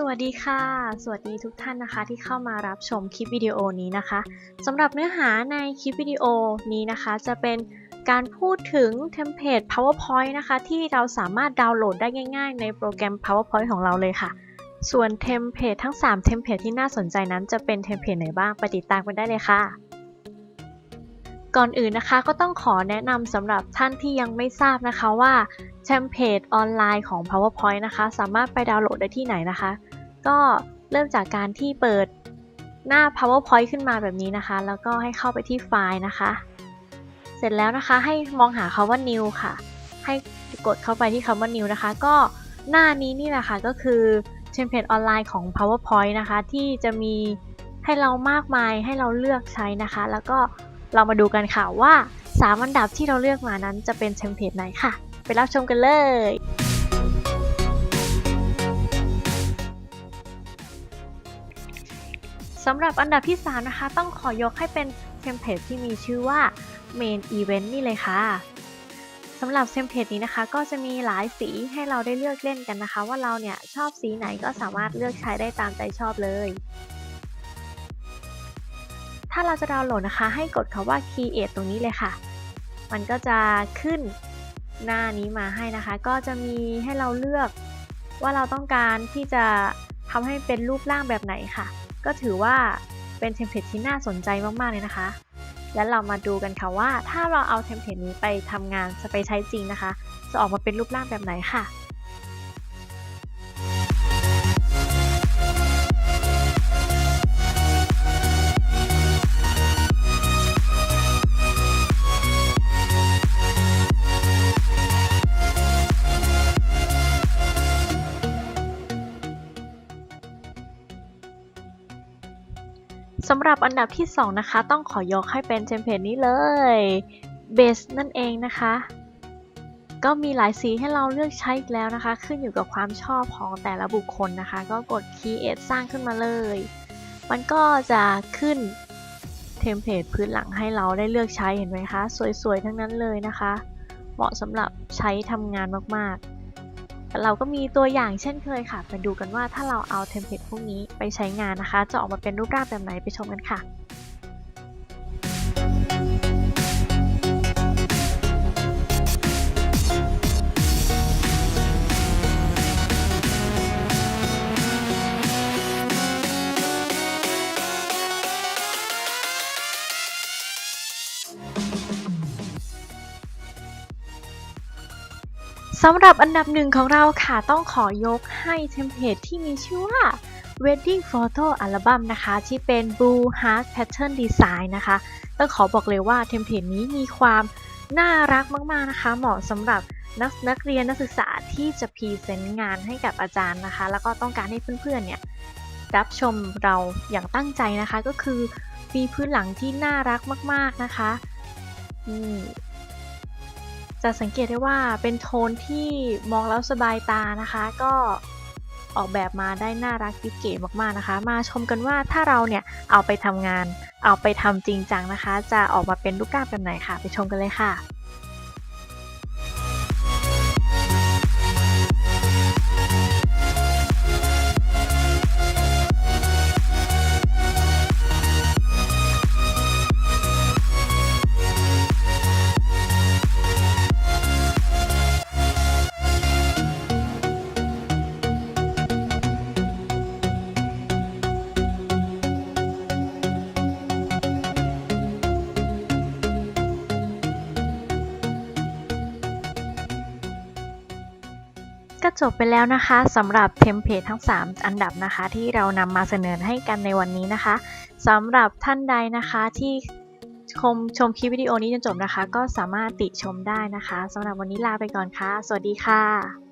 สวัสดีค่ะ สวัสดีทุกท่านนะคะที่เข้ามารับชมคลิปวิดีโอนี้นะคะสำหรับเนื้อหาในคลิปวิดีโอนี้นะคะ จะเป็นการพูดถึงเทมเพลต PowerPoint นะคะ ที่เราสามารถดาวน์โหลดได้ง่าย ๆ ในโปรแกรม PowerPoint ของเราเลยค่ะ ส่วนเทมเพลตทั้ง 3 เทมเพลตที่น่าสนใจนั้นจะเป็นเทมเพลตไหนบ้างไปติดตามกันได้เลยค่ะ ก่อนอื่นนะคะก็ต้องขอแนะนำสำหรับท่านที่ยังไม่ทราบนะคะว่าเทมเพลตออนไลน์ของ PowerPoint นะคะ สามารถไปดาวน์โหลดได้ที่ไหนนะคะ ก็เริ่มจากการที่เปิดหน้า PowerPoint ขึ้นมาแบบนี้นะคะ แล้วก็ให้เข้าไปที่ไฟล์นะคะ เสร็จแล้วนะคะให้มองหาคาว่า new ค่ะ ให้กดเข้าไปที่คำว่า new นะคะ ก็หน้านี้นี่แหละค่ะก็คือเทมเพลตออนไลน์ของ PowerPoint นะคะ ที่จะมีให้เรามากมายให้เราเลือกใช้นะคะ แล้วก็ เรามาดูกันค่ะว่า 3 อันดับที่เราเลือกมานั้นจะเป็นเทมเพลตไหนค่ะ ไปรับชมกันเลยสำหรับอันดับที่ 3 นะคะ ต้องขอยกให้เป็นเทมเพลตที่มีชื่อว่า Main Event นี่เลยค่ะสำหรับเทมเพลตนี้นะคะ ก็จะมีหลายสีให้เราได้เลือกเล่นกันนะคะ ว่าเราเนี่ยชอบสีไหนก็สามารถเลือกใช้ได้ตามใจชอบเลย ถ้าเราจะดาวน์โหลดนะคะ ให้กดคำว่า Create ตรงนี้เลยค่ะ มันก็จะขึ้นหน้านี้มาให้นะคะ ก็จะมีให้เราเลือกว่าเราต้องการที่จะทำให้เป็นรูปร่างแบบไหนค่ะ ก็ถือว่าเป็นเทมเพลตที่น่าสนใจมาก ๆ เลยนะคะ แล้วเรามาดูกันค่ะว่าถ้าเราเอาเทมเพลตนี้ไปทำงานจะไปใช้จริงนะคะ จะออกมาเป็นรูปร่างแบบไหนค่ะ สำหรับอันดับที่ 2 นะคะ ต้องขอยกให้เป็นเทมเพลตนี้เลย Base นั่นเองนะคะ ก็มีหลายสีให้เราเลือกใช้อีกแล้วนะคะ ขึ้นอยู่กับความชอบของแต่ละบุคคลนะคะ ก็กด Create สร้างขึ้นมาเลย มันก็จะขึ้นเทมเพลตพื้นหลังให้เราได้เลือกใช้เห็นไหมคะ สวยๆ ทั้งนั้นเลยนะคะ เหมาะสำหรับใช้ทำงานมากๆ แต่เราก็มีตัวอย่างเช่นเคยค่ะไปดูกันว่าถ้าเราเอาเทมเพลตพวกนี้ไปใช้งานนะคะ จะออกมาเป็นรูปร่างแบบไหนไปชมกันค่ะ สำหรับอันดับหนึ่งของเราค่ะต้องขอยกให้เทมเพลตที่มีชื่อว่า Wedding Photo Album นะคะ ที่เป็น Blue Heart Pattern Design นะคะ ต้องขอบอกเลยว่าเทมเพลตนี้มีความน่ารักมาก ๆ นะคะ เหมาะสำหรับนักนักเรียนนักศึกษาที่จะพรีเซนต์งานให้กับอาจารย์นะคะ แล้วก็ต้องการให้เพื่อน ๆ เนี่ย รับชมเราอย่างตั้งใจนะคะก็คือมีพื้นหลังที่น่ารักมาก ๆ นะคะนี่ จะสังเกตได้ว่าเป็นโทนที่มองแล้วสบายตานะคะ ก็ออกแบบมาได้น่ารักกิ๊บเก๋มากๆนะคะ มาชมกันว่าถ้าเราเนี่ยเอาไปทำงาน เอาไปทำจริงจังนะคะ จะออกมาเป็นรูปร่างแบบไหนค่ะ ไปชมกันเลยค่ะ ก็จบไปแล้วนะคะสำหรับเทมเพลตทั้ง 3 อันดับนะคะ ที่เรานำมาเสนอให้กันในวันนี้นะคะสำหรับท่านใดนะคะที่ชมชมคลิปวิดีโอนี้จนจบนะคะ ก็สามารถติชมได้นะคะสำหรับวันนี้ลาไปก่อนค่ะ สวัสดีค่ะ